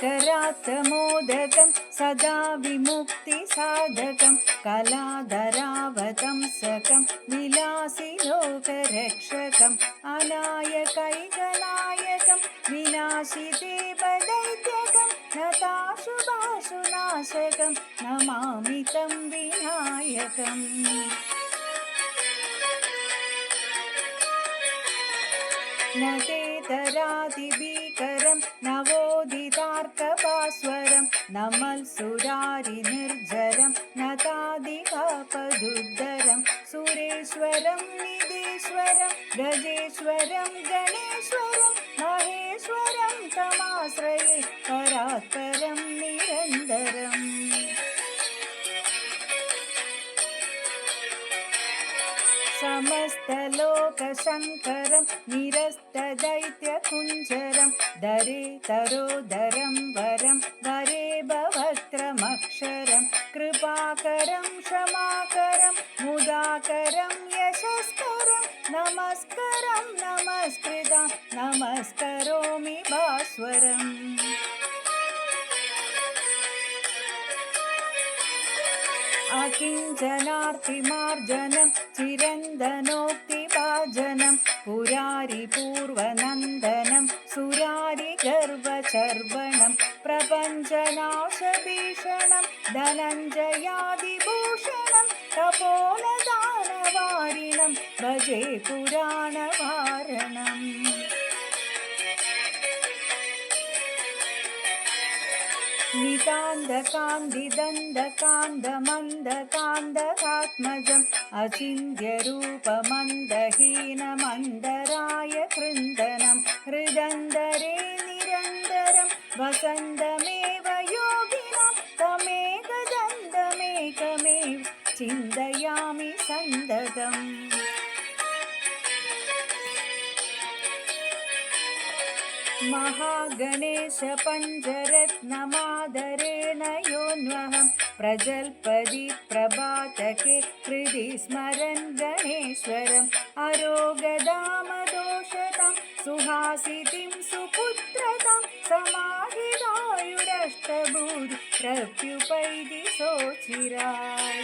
करात्तमोदकं सदा विमुक्तिसाधकं कलाधरावतंसकं विलासि लोकरक्षकम् अनायकैकनायकं विनाशि देवदैत्यकं नमामि तं विनायकम् ജരാതിഭീകരം നവോദിതാർക്കഭാസ്വരം നമൽസുരാരി നിർജരം നതാദികാപദുദ്ധരം സുരേശ്വരം നിതീശ്വരം ഗജേശ്വരം ഗണേശ്വരം മഹേശ്വരം തമാശ്രയേ പരാത്പരം समस्तलोकशङ्करं निरस्तदैत्यकुञ्जरं दरे तरोदरं वरं वरे भवत्रमक्षरं कृपाकरं क्षमाकरं मुदाकरं यशस्करं नमस्करं नमस्कृतं नमस्करोमि भास्वरम् അകിഞ്ചനാർത്തിമാർജനം ചിരന്തനോക്തിഭാജനം പുരാരി പൂർവനന്ദനം സുരാരി ഗർവചർവണം പ്രപഞ്ചനാശഭീഷണം ധനഞ്ജയാതിഭൂഷണം കപോലദാനവാരിണം ഭജേ പുരാണവാരണം. धनञ्जयादिभूषणं तपोलदानवारिणं भजे पुराणवारणम् नितान्तकान्दिदन्तकान्दमन्दकान्दकात्मजम् अचिन्त्यरूपमन्दहीनमन्दराय कृन्दनं हृदन्दरे निरन्तरं वसन्तमेव योगिनं तमेकदन्तमेकमेव चिन्तयामि सन्दतम् महागणेशपञ्चरत्नमादरेण योऽन्वहं प्रजल्पदि प्रभातके हृदि स्मरन् गणेश्वरम् अरोगदामदोषतां सुहासितिं सुपुत्रतां समाहितायुरष्टभूरि प्रत्युपैति सोचिराय